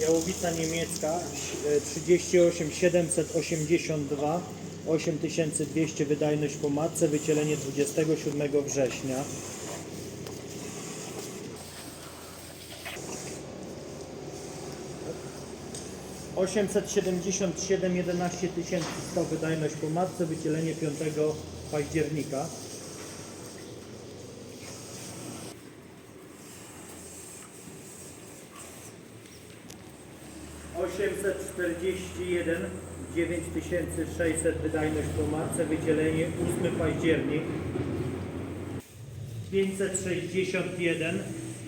Jałowica niemiecka e, 38 782 8200 wydajność po matce, wycielenie 27 września. Osiemset siedemdziesiąt siedem jedenaście tysięcy sto wydajność po matce, wycielenie 5 października. 841 9600 wydajność po matce, wydzielenie 8 październik. 561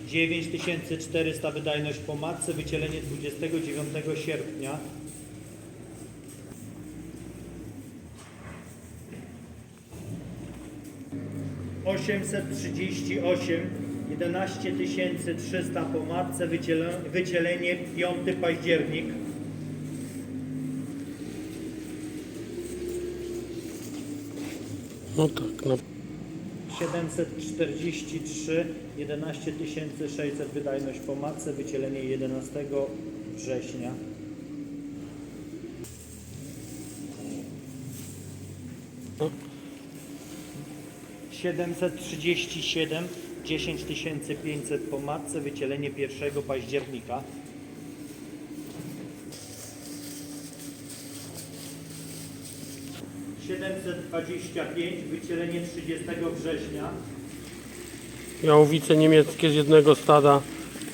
9400 wydajność po matce, wycielenie 29 sierpnia. osiemset trzydzieści osiem, jedenaście tysięcy trzysta po matce, wyciele, wycielenie 5 październik. No tak, no. 743, 11 600 wydajność po matce, wycielenie 11 września. No. 737, 10 500 po matce, wycielenie 1 października. Siedemset dwadzieścia pięć, wycielenie 30 września. Jałowice niemieckie z jednego stada,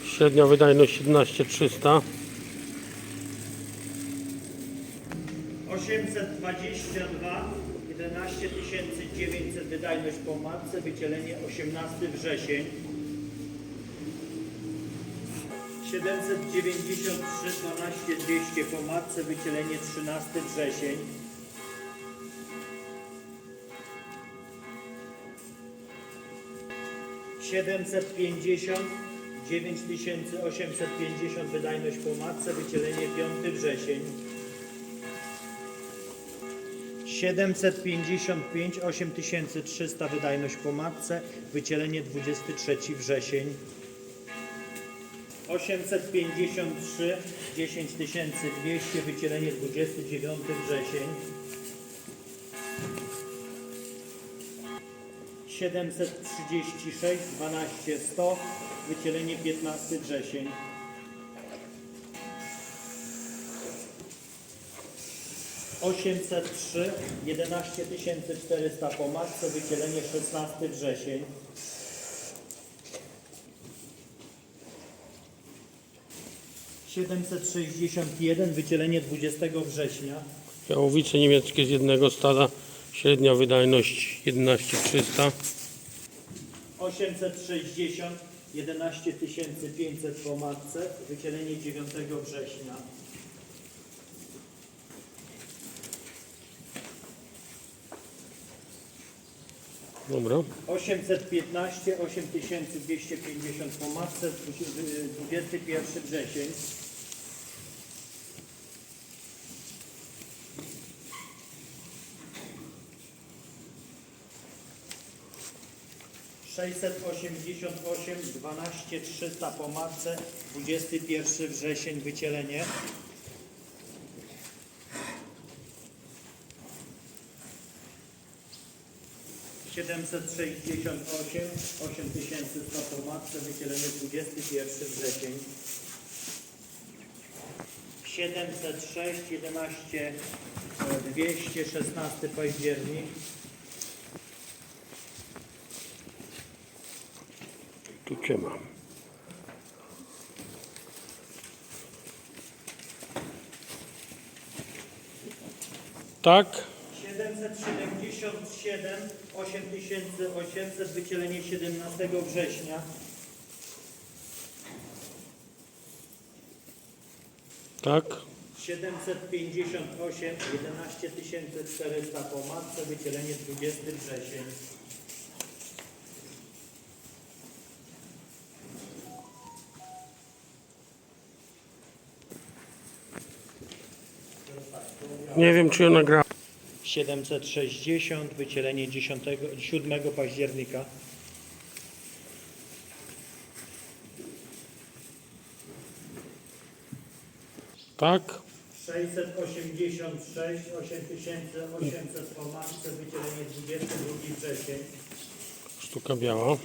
średnia wydajność 17300. 822, 11 900 wydajność po matce, wycielenie 18 wrzesień. 793, 12 200 po matce, wycielenie 13 wrzesień. Siedemset pięćdziesiąt, dziewięć tysięcy osiemset pięćdziesiąt wydajność po matce, wycielenie 5 wrzesień. 755, 8300 wydajność po matce, wycielenie 23 wrzesień. 853, 10200, wycielenie 29 wrzesień. 736, 12100, wycielenie 15 wrzesień. 803, 11 400 po matce, wycielenie 16 wrzesień. Siedemset sześćdziesiąt jeden, wycielenie 20 września. Jałowice niemieckie z jednego stada, średnia wydajność 11300. 860, 11 500 po matce, wycielenie 9 września. Dobra. 815, 8250 po matce, 21 wrzesień. Sześćset osiemdziesiąt osiem, dwanaście trzysta po matce, dwudziesty pierwszy wrzesień wycielenie. Siedemset sześćdziesiąt osiem, osiem tysięcy sto po matce, dwudziesty pierwszy wrzesień. 706, 11, 216 październik. Tu cię mam. Tak, 777, 8800, wycielenie 17 września. tak, 758, 11 400 po matce, wycielenie 20 wrzesień. nie wiem czy ona gra. 760, wycielenie 10, 7 października. Tak? 686, 8800 po matce, wydzielenie 22 wrzesień. Sztuka biała.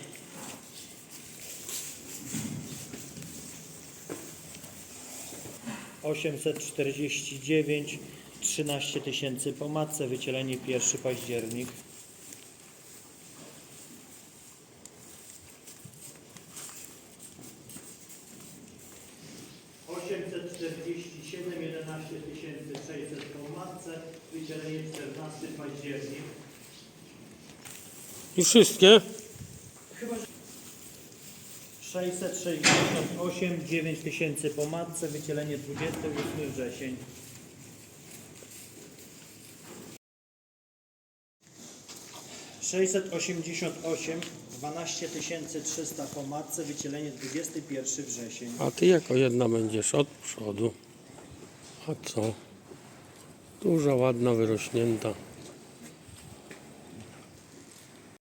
Osiemset czterdzieści dziewięć, trzynaście tysięcy po matce, wycielenie pierwszy październik. Osiemset czterdzieści siedem, jedenaście tysięcy sześćset po matce, wycielenie czternasty październik. I wszystkie? 668, 9 tysięcy po matce, wycielenie 28 wrzesień. Sześćset osiemdziesiąt osiem, dwanaście tysięcy trzysta po matce, wycielenie 21 wrzesień. A ty jako jedna będziesz od przodu. A co? Duża, ładna, wyrośnięta.